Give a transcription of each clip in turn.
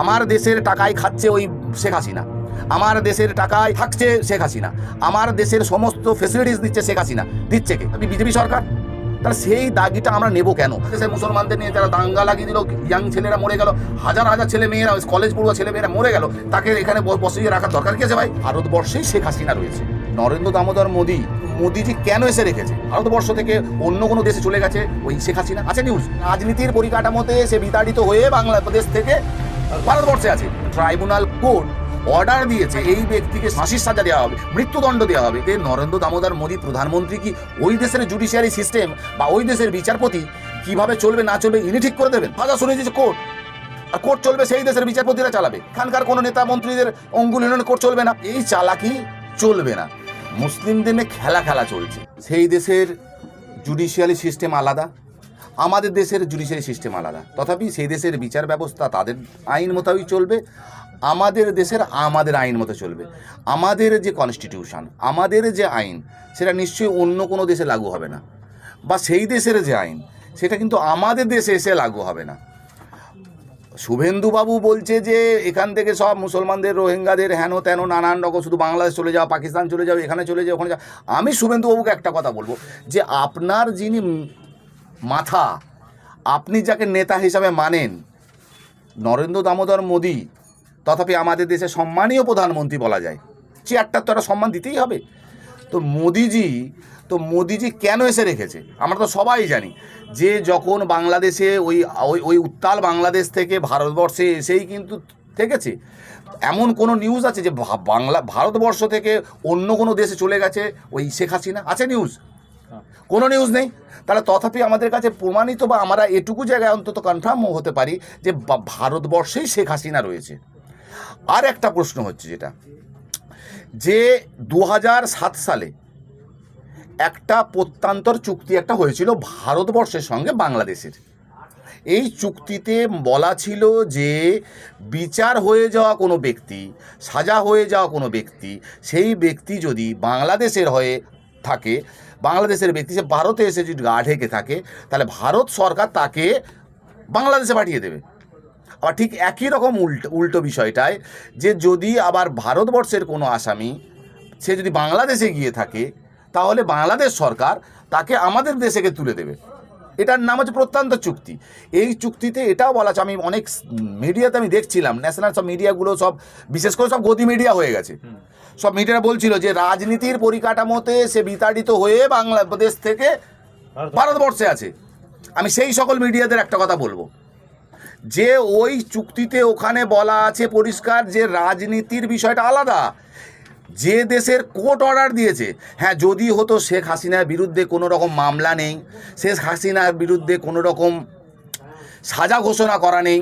আমার দেশের টাকায় খাচ্ছে ওই শেখ হাসিনা। আমার দেশের টাকায় থাকছে শেখ হাসিনা। আমার দেশের সমস্ত ফেসিলিটিস দিচ্ছে শেখ হাসিনা। দিচ্ছে কে? বিজেপি সরকার? তাহলে সেই দাগিটা আমরা নেব কেন? দেশের মুসলমানদের নিয়ে যারা দাঙ্গা লাগিয়ে দিল ইয়াং ছেলেরা মরে গেল, হাজার হাজার ছেলে মেয়েরা কলেজ পড়ুয়া ছেলে মেয়েরা মরে গেল, তাকে এখানে বসিয়ে রাখার দরকার কি আছে ভাই? ভারতবর্ষেই শেখ হাসিনা রয়েছে। নরেন্দ্র দামোদর মোদী, মোদিজি কেন এসে রেখেছে? ভারতবর্ষ থেকে অন্য কোনো দেশে চলে গেছে ওই শেখ হাসিনা। আছে নিউজ রাজনীতির পরিকাঠামোতে সে বিতাড়িত হয়ে বাংলাদেশ থেকে ভারতবর্ষে আছে। ট্রাইব্যুনাল কোর্ট অর্ডার দিয়েছে এই ব্যক্তিকে ফাঁসির সাজা দেওয়া হবে, মৃত্যুদণ্ড দেওয়া হবে। তে নরেন্দ্র দামোদর মোদী প্রধানমন্ত্রী কি ওই দেশের জুডিশিয়ারি সিস্টেম বা ওই দেশের বিচারপতি কীভাবে চলবে, না চলবে, ইনি ঠিক করে দেবেন? সাজা শুনে দিয়েছে কোর্ট, আর কোর্ট চলবে সেই দেশের বিচারপতিরা চালাবে। এখানকার কোনো নেতা মন্ত্রীদের অঙ্গুল কোর্ট চলবে না। এই চালাকি চলবে না। মুসলিমদের খেলা খেলা চলছে। সেই দেশের জুডিশিয়ালি সিস্টেম আলাদা আমাদের দেশের জুডিশিয়ারি সিস্টেম আলাদা। তথাপি সেই দেশের বিচার ব্যবস্থা তাদের আইন মোতাবেক চলবে, আমাদের দেশের আমাদের আইন মতো চলবে। আমাদের যে কনস্টিটিউশন আমাদের যে আইন, সেটা নিশ্চয়ই অন্য কোনো দেশে লাগু হবে না। বা সেই দেশের যে আইন, সেটা কিন্তু আমাদের দেশে এসে লাগু হবে না। শুভেন্দুবাবু বলছে যে, এখান থেকে সব মুসলমানদের, রোহিঙ্গাদের হেন তেন, নানান রকম, শুধু বাংলাদেশ চলে যাও, পাকিস্তান চলে যাও, এখানে চলে যাও, ওখানে যাও। আমি শুভেন্দুবাবুকে একটা কথা বলব যে, আপনার যিনি মাথা। আপনি যাকে নেতা হিসাবে মানেন, নরেন্দ্র দামোদর মোদী, তথাপি আমাদের দেশে সম্মানীয় প্রধানমন্ত্রী বলা যায়। চেয়ারটার তো একটা সম্মান দিতেই হবে। তো মোদিজি তো মোদিজি কেন এসে রেখেছে? আমরা তো সবাই জানি। যে যখন বাংলাদেশে ওই ওই ওই উত্তাল বাংলাদেশ থেকে ভারতবর্ষে এসেই কিন্তু থেকেছে, এমন কোনো নিউজ আছে যে বাংলা, ভারতবর্ষ থেকে অন্য কোনো দেশে চলে গেছে ওই শেখ হাসিনা? আছে নিউজ কোনো নিউজ নেই। তাহলে তথাপি আমাদের কাছে প্রমাণিত বা আমরা এটুকু জায়গায় অন্তত কনফার্ম হতে পারি যে ভারতবর্ষেই শেখ হাসিনা রয়েছে। আর একটা প্রশ্ন হচ্ছে যেটা। যে দু সালে একটা প্রত্যান্তর চুক্তি একটা হয়েছিল ভারতবর্ষের সঙ্গে বাংলাদেশের। এই চুক্তিতে বলা ছিল যে বিচার হয়ে যাওয়া কোনো ব্যক্তি, সাজা হয়ে যাওয়া কোনো ব্যক্তি, সেই ব্যক্তি যদি বাংলাদেশের হয়ে থাকে বাংলাদেশের ব্যক্তি, সে ভারতে এসে যদি গা ঢেকে থাকে, তাহলে ভারত সরকার তাকে বাংলাদেশে পাঠিয়ে দেবে। আবার ঠিক একই রকম উল্টো উল্টো বিষয়টায় যে যদি আবার ভারতবর্ষের কোনো আসামি, সে যদি বাংলাদেশে গিয়ে থাকে, তাহলে বাংলাদেশ সরকার তাকে আমাদের দেশেকে তুলে দেবে। এটার নাম হচ্ছে প্রত্যন্ত চুক্তি। এই চুক্তিতে এটাও বলা আছে আমি অনেক মিডিয়াতে আমি দেখছিলাম ন্যাশনাল সব মিডিয়াগুলো সব বিশেষ করে সব গদি মিডিয়া হয়ে গেছে। সব মিডিয়া বলছিল যে রাজনীতির পরিকাঠামোতে সে বিতাড়িত হয়ে বাংলাদেশ থেকে ভারতবর্ষে আছে। আমি সেই সকল মিডিয়াদের একটা কথা বলব। যে ওই চুক্তিতে ওখানে বলা আছে পরিষ্কার যে রাজনীতির বিষয়টা আলাদা। যে দেশের কোর্ট অর্ডার দিয়েছে। হ্যাঁ যদি হতো শেখ হাসিনার বিরুদ্ধে কোনো রকম মামলা নেই, শেখ হাসিনার বিরুদ্ধে কোনো রকম সাজা ঘোষণা করা নেই,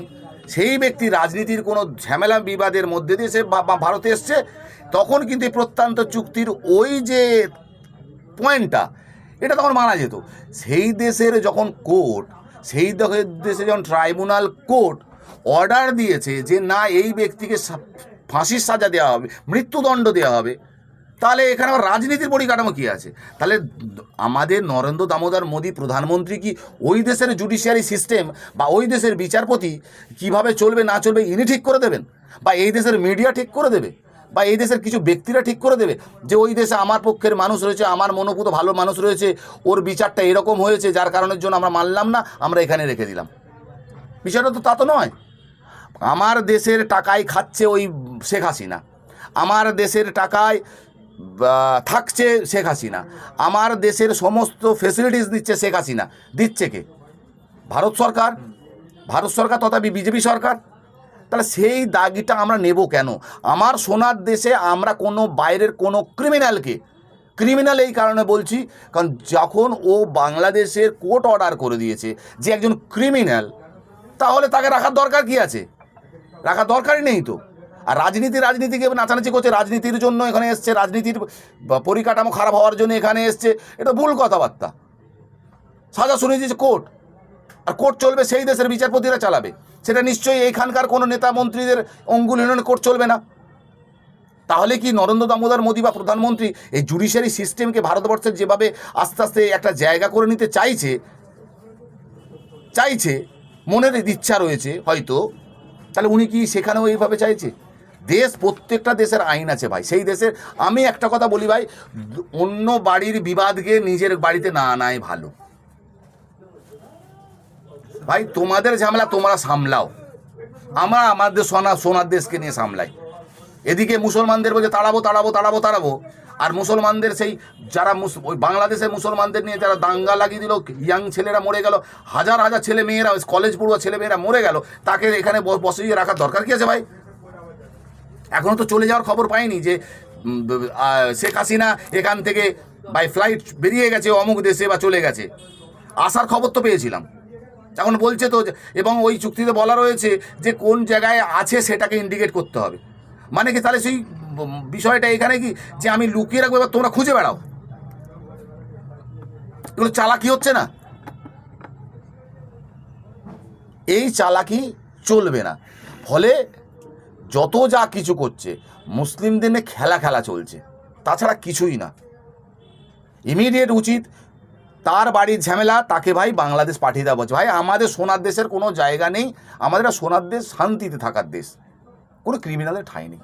সেই ব্যক্তি রাজনীতির কোনো ঝামেলা বিবাদের মধ্যে দিয়ে সে ভারতে এসছে, তখন কিন্তু প্রত্যন্ত চুক্তির ওই যে পয়েন্টটা, এটা তখন মানা যেত। সেই দেশের যখন কোর্ট, সেই দেশে যখন ট্রাইব্যুনাল কোর্ট অর্ডার দিয়েছে যে না, এই ব্যক্তিকে ফাঁসির সাজা দেওয়া হবে, মৃত্যুদণ্ড দেওয়া হবে। তাহলে এখানে আবার রাজনীতির পরিকাঠামো কী আছে? তাহলে আমাদের নরেন্দ্র দামোদর মোদী প্রধানমন্ত্রী কি ওই দেশের জুডিশিয়ারি সিস্টেম বা ওই দেশের বিচারপতি কীভাবে চলবে, না চলবে, ইনি ঠিক করে দেবেন? বা এই দেশের মিডিয়া ঠিক করে দেবে? বা এই দেশের কিছু ব্যক্তিরা ঠিক করে দেবে? যে ওই দেশে আমার পক্ষের মানুষ রয়েছে, আমার মনোভূত ভালো মানুষ রয়েছে, ওর বিচারটা এরকম হয়েছে, যার কারণের জন্য আমরা মানলাম না, আমরা এখানে রেখে দিলাম। বিষয়টা তো তা তো নয়। আমার দেশের টাকায় খাচ্ছে ওই শেখ হাসিনা। আমার দেশের টাকায় থাকছে শেখ হাসিনা। আমার দেশের সমস্ত ফেসিলিটিস দিচ্ছে শেখ হাসিনা। দিচ্ছে কে? ভারত সরকার? ভারত সরকার তথা বিজেপি সরকার? তাহলে সেই দাগিটা আমরা নেব কেন? আমার সোনার দেশে আমরা কোনো বাইরের কোনো ক্রিমিনালকে ক্রিমিনাল এই কারণে বলছি, কারণ যখন ও বাংলাদেশের কোর্ট অর্ডার করে দিয়েছে যে একজন ক্রিমিনাল তাহলে তাকে রাখার দরকার কি আছে? রাখার দরকারই নেই তো। আর রাজনীতি রাজনীতিকে নাচানাচি করছে, রাজনীতির জন্য এখানে এসছে, রাজনীতির পরিকাঠামো খারাপ হওয়ার জন্য এখানে এসছে। এটা ভুল কথাবার্তা। সাজা শুনে দিয়েছে কোর্ট, আর কোর্ট চলবে সেই দেশের বিচারপতিরা চালাবে। সেটা নিশ্চয়ই এইখানকার কোনো নেতা মন্ত্রীদের অঙ্গুল কোর্ট চলবে না। তাহলে কি নরেন্দ্র দামোদর মোদী বা প্রধানমন্ত্রী এই জুডিশিয়ারি সিস্টেমকে ভারতবর্ষের যেভাবে আস্তে আস্তে একটা জায়গা করে নিতে চাইছে চাইছে, মনের ইচ্ছা রয়েছে হয়তো তাহলে উনি কি সেখানেও এইভাবে চাইছে? দেশ, প্রত্যেকটা দেশের আইন আছে ভাই। সেই দেশের, আমি একটা কথা বলি ভাই, অন্য বাড়ির বিবাদকে নিজের বাড়িতে না আনাই ভালো। ভাই, তোমাদের ঝামেলা তোমরা সামলাও। আমরা আমাদের সোনা, সোনার দেশকে নিয়ে সামলাই। এদিকে মুসলমানদের বলছে, তাড়াবো তাড়াবো তাড়াবো তাড়াবো। আর মুসলমানদের সেই যারা ওই বাংলাদেশের মুসলমানদের নিয়ে যারা দাঙ্গা লাগিয়ে দিল ইয়াং ছেলেরা মরে গেল, হাজার হাজার ছেলে মেয়েরা কলেজ পড়ুয়া ছেলে মেয়েরা মরে গেল, তাকে এখানে বসিয়ে রাখার দরকার কি আছে ভাই? এখনও তো চলে যাওয়ার খবর পাইনি যে শেখ হাসিনা এখান থেকে বাই ফ্লাইট বেরিয়ে গেছে, অমুক দেশে বা চলে গেছে। আসার খবর তো পেয়েছিলাম। এখন বলছে তো এবং ওই চুক্তিতে বলা রয়েছে যে কোন জায়গায় আছে সেটাকে ইন্ডিকেট করতে হবে। মানে কি তাহলে সেই বিষয়টা এখানে কি? যে আমি লুকিয়ে রাখব এবার তোমরা খুঁজে বেড়াও। এগুলো চালাকি হচ্ছে না? এই চালাকি চলবে না। ফলে যত যা কিছু করছে, মুসলিমদের নিয়ে খেলা খেলা চলছে। তাছাড়া কিছুই না। ইমিডিয়েট উচিত তার বাড়ির ঝামেলা, তাকে ভাই বাংলাদেশ পাঠিয়ে দেওয়া বলছে। ভাই, আমাদের সোনার দেশের কোনো জায়গা নেই। আমাদের সোনার দেশ শান্তিতে থাকার দেশ। কোনো ক্রিমিনালের ঠাঁই নেই।